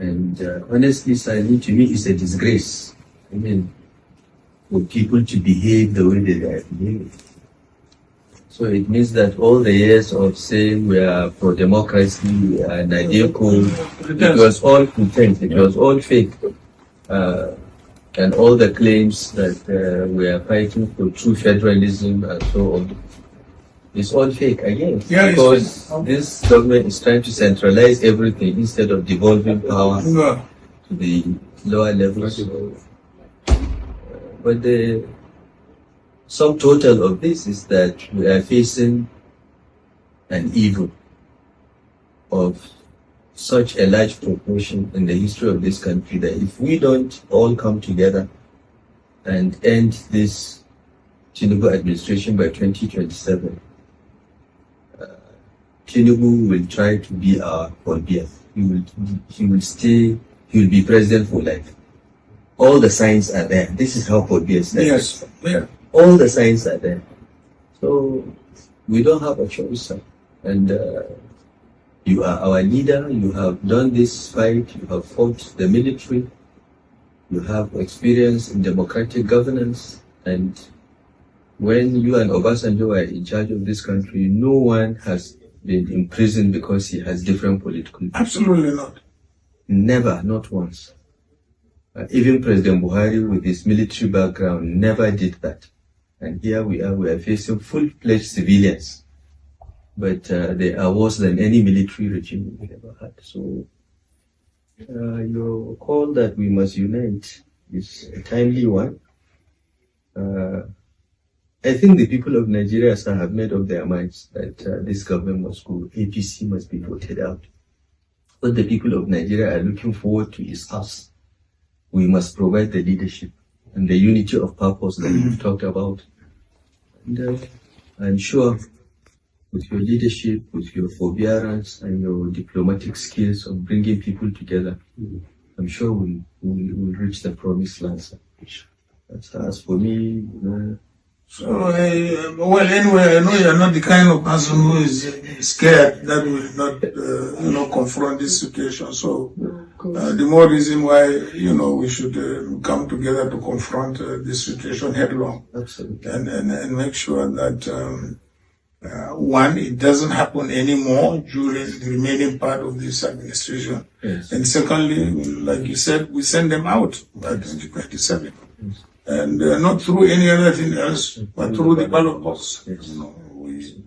And uh, honestly, Sani, to me, it's a disgrace. I mean, for people to behave the way they are behaving. So it means that all the years of saying we are for democracy, we are Nadeco, it was all pretense, it was all fake. Uh, and all the claims that uh, we are fighting for true federalism and so on. It's all fake again. Yeah, because this government is trying to centralize everything instead of devolving power Yeah. to the lower levels. Uh, but the sum total of this is that we are facing an evil of such a large proportion in the history of this country that if we don't all come together and end this Tinubu administration by 2027, uh, Tinubu will try to be our Paul He will, he will stay, he will be president for life. All the signs are there. This is how Biya. Yes. Yeah. All the signs are there. So we don't have a choice. sir. And uh, you are our leader. You have done this fight. You have fought the military. You have experience in democratic governance. And when you and Obasanjo are in charge of this country, no one has been imprisoned because he has different political views. Absolutely not. Never, not once. Uh, even President Buhari, with his military background, never did that. And here we are, we are facing full-fledged civilians. But uh, they are worse than any military regime we ever had. So uh, your call that we must unite is a timely one. I think the people of Nigeria sir, have made up their minds that uh, this government must go, APC must be voted out. What the people of Nigeria are looking forward to is us. We must provide the leadership and the unity of purpose that you've talked about. And uh, I'm sure with your leadership, with your forbearance and your diplomatic skills of bringing people together, I'm sure we'll, we'll, we'll reach the promised land. sir. As, as for me, uh, So, uh, well, anyway, I know you're not the kind of person who is scared that will not, uh, you know, confront this situation. So, uh, the more reason why, you know, we should uh, come together to confront uh, this situation headlong absolutely. and, and, and make sure that, um, uh, one, it doesn't happen anymore during the remaining part of this administration. Yes. And secondly, like you said, we send them out by 2027. And uh, not through any other thing else, but through the ballot box. You know, we